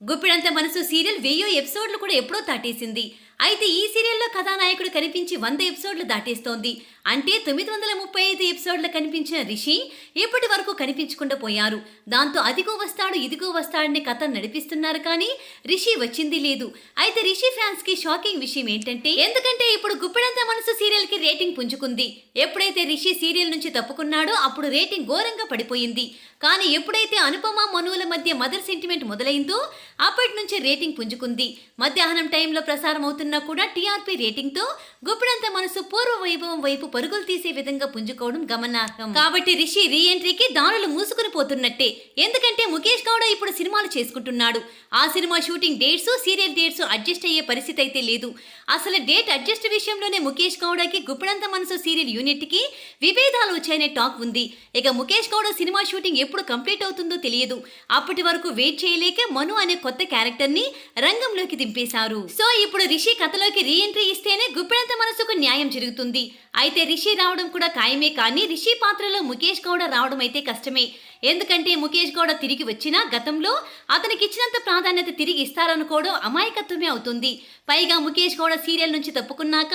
గుప్పిడంత మనసు సీరియల్ వెయ్యో ఎపిసోడ్లు కూడా ఎప్పుడో దాటేసింది. అయితే ఈ సీరియల్లో కథానాయకుడు కనిపించి వంద ఎపిసోడ్లు దాటేస్తోంది. అంటే తొమ్మిది వందల ముప్పై ఐదు ఎపిసోడ్లు కనిపించిన రిషి ఇప్పటి వరకు కనిపించకుండా పోయారు. దాంతో అదిగో వస్తాడు ఇదిగో వస్తాడని కథ నడిపిస్తున్నారు కానీ రిషి వచ్చింది లేదు. అయితే రిషి ఫ్యాన్స్కి షాకింగ్ విషయం ఏంటంటే ఎందుకంటే ఇప్పుడు గుప్పెడంత మనసు సీరియల్కి రేటింగ్ పుంజుకుంది. ఎప్పుడైతే రిషి సీరియల్ నుంచి తప్పుకున్నాడో అప్పుడు రేటింగ్ ఘోరంగా పడిపోయింది. కానీ ఎప్పుడైతే అనుపమ మనువుల మధ్య మదర్ సెంటిమెంట్ మొదలైందో అప్పటి నుంచే రేటింగ్ పుంజుకుంది. మధ్యాహ్నం టైంలో ప్రసారం అవుతుంది కూడా టీఆర్పీ రేటింగ్తో గుప్పిడంత మనసు పూర్వ వైభవం వైపు పరుగులు తీసే విధంగా పుంజుకోవడం గమనార్హం. కాబట్టి రిషి రీ ఎంట్రీకి దారులు మూసుకుని పోతున్నట్టే. ఎందుకంటే ముఖేష్ గౌడ ఇప్పుడు సినిమాలు చేసుకుంటున్నాడు. ఆ cinema shooting dates serial dates adjust అయ్యే పరిస్థితి అయితే లేదు. అసలు డేట్ అడ్జస్ట్ విషయంలోనే ముఖేష్ గౌడకి గుప్పిడంత మనసు సీరియల్ యూనిట్కి విభేదాలు వచ్చాయనే టాక్ ఉంది. ఇక ముఖేష్ గౌడ సినిమా షూటింగ్ ఎప్పుడు కంప్లీట్ అవుతుందో తెలియదు. అప్పటి వరకు వెయిట్ చేయలేక మను అనే కొత్త క్యారెక్టర్ని రంగంలోకి దింపేశారు. సో ఇప్పుడు రిషి కథలోకి రీ ఎంట్రీ ఇస్తేనే గుప్పెడంత మనసుకు న్యాయం జరుగుతుంది. అయితే రిషి రావడం కూడా ఖాయమే కానీ రిషి పాత్రలో ముఖేష్ గౌడ రావడం అయితే కష్టమే. ఎందుకంటే ముఖేష్ గౌడ తిరిగి వచ్చినా గతంలో అతనికి ఇచ్చినంత ప్రాధాన్యత తిరిగి ఇస్తారనుకోవడం అమాయకత్వమే అవుతుంది. పైగా ముఖేష్ గౌడ సీరియల్ నుంచి తప్పుకున్నాక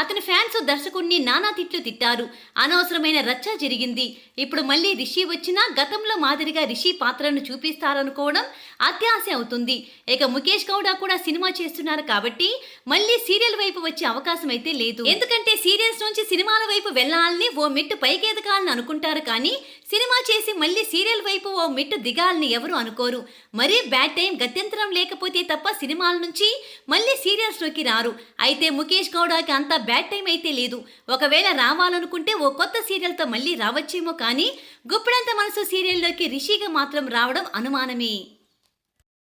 అతని ఫ్యాన్స్ దర్శకుడిని నానా తిట్లు తిట్టారు. అనవసరమైన రచ్చ జరిగింది. ఇప్పుడు మళ్ళీ రిషి వచ్చినా గతంలో మాదిరిగా రిషి పాత్రను చూపిస్తారనుకోవడం అత్యాశ అవుతుంది. ఇక ముఖేష్ గౌడ కూడా సినిమా చేస్తున్నారు కాబట్టి మళ్ళీ సీరియల్ వైపు వచ్చే అవకాశం అయితే లేదు. ఎందుకంటే సీరియల్స్ నుంచి సినిమాల వైపు వెళ్ళాలని ఓ మెట్టు పైకెదగాలని అనుకుంటారు కానీ సినిమా చేసి మళ్ళీ సీరియల్ వైపు ఓ మెట్టు దిగాలని ఎవరు అనుకోరు. మరీ బ్యాడ్ టైం గత్యంతరం లేకపోతే తప్ప సినిమాల నుంచి మళ్ళీ సీరియల్స్లోకి రారు. అయితే ముఖేష్ గౌడకి అంత బ్యాడ్ టైం అయితే లేదు. ఒకవేళ రావాలనుకుంటే ఓ కొత్త సీరియల్తో మళ్ళీ రావచ్చేమో కానీ గుప్పిడంత మనసు సీరియల్లోకి రిషిగా మాత్రం రావడం అనుమానమే.